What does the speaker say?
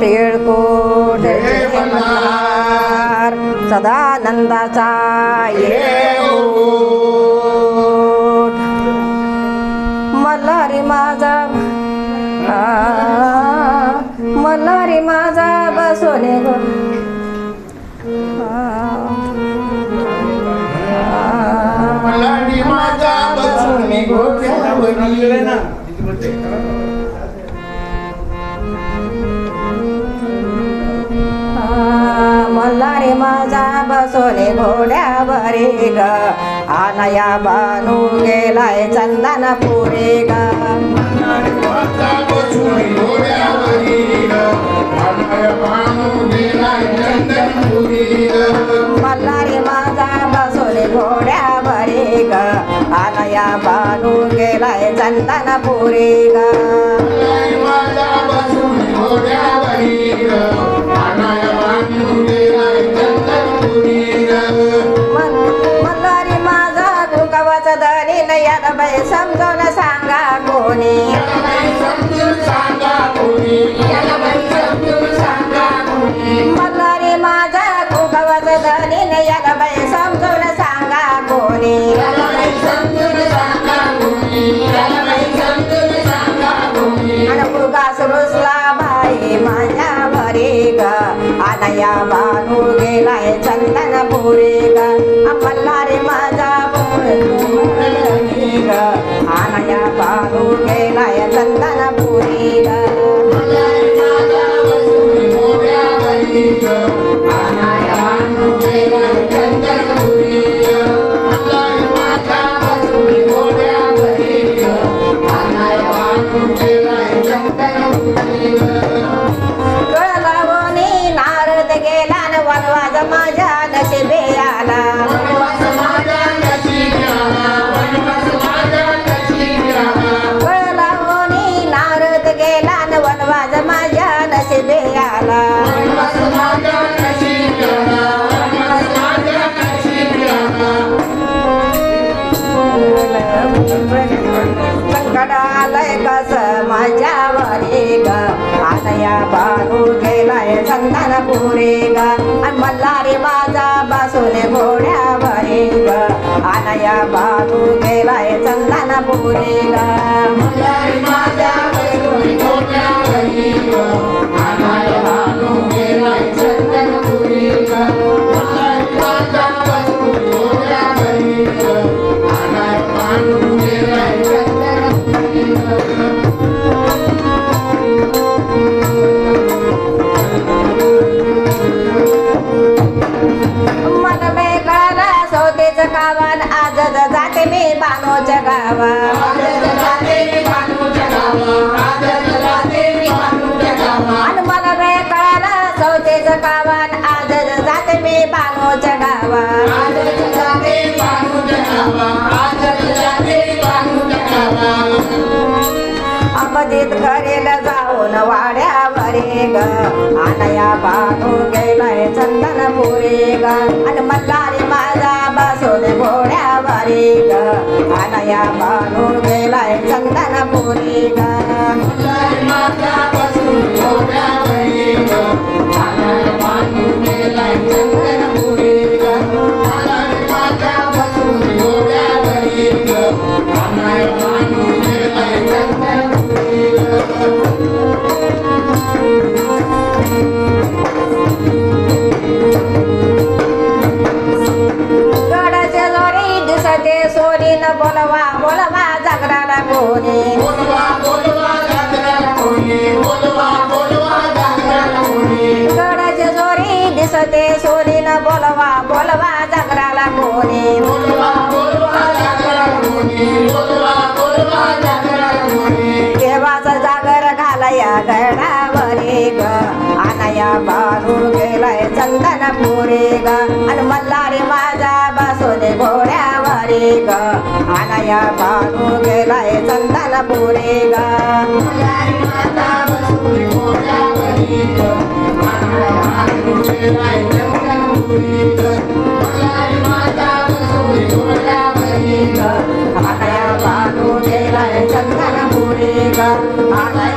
तिळकोट सदानंदाचा येऊट घोड्यावरी ग आनया बानू गेलाय चंदन पुरी ग मलाडी माझा बसून गोठ्यावरी ग. ग. घोड्यावरी ग आनया बानू गेलाय चंदन पुरी ग माझा बसून गोठ्यावरी ग. Sam माझ्या नशिबे आला वनवास माझ्या नारद गेला न वनवास माझ्या नशिबे आला आला. संकट कस माझ्यावर एक या बानू गेलाय चंदन पुरी ग. आणि मल्हारी माझा बसून घोड्यावरी ग. आनया बानू गेलाय चंदन पुरी ग. मलाय माझ्या बानोच्या गावा आजच जाते मी बांधूच्या गावा. आजच जाते मी बांधूच्या गावा. अमदित करेल जाऊन वाड्यावरे ग आनया बानू गेलाय चंदन पुरे ग आणि मल्हारी आनया बानू गेलाय चंदन गा ग बोलवा बोलवा जागराला कोणी. बोलवा बोलवा जागरण कोणी. बोलवा बोलवा जागरण कोणी. गडाच्या जोरी दिसते सोरी न बोलवा बोलवा जागराला कोणी. बोलवा बोलवा जागरण कोणी. बोलवा बोलवा जागरण कोणी. देवाचा जागर घालया गडावरे ग. आनया बानू गेलाय चंदन पुरे ग. आणि मल्हारी या बानू गेलाय चंदन पुरे ग मलाय गेलाय चंदनपुरी ग. मलाय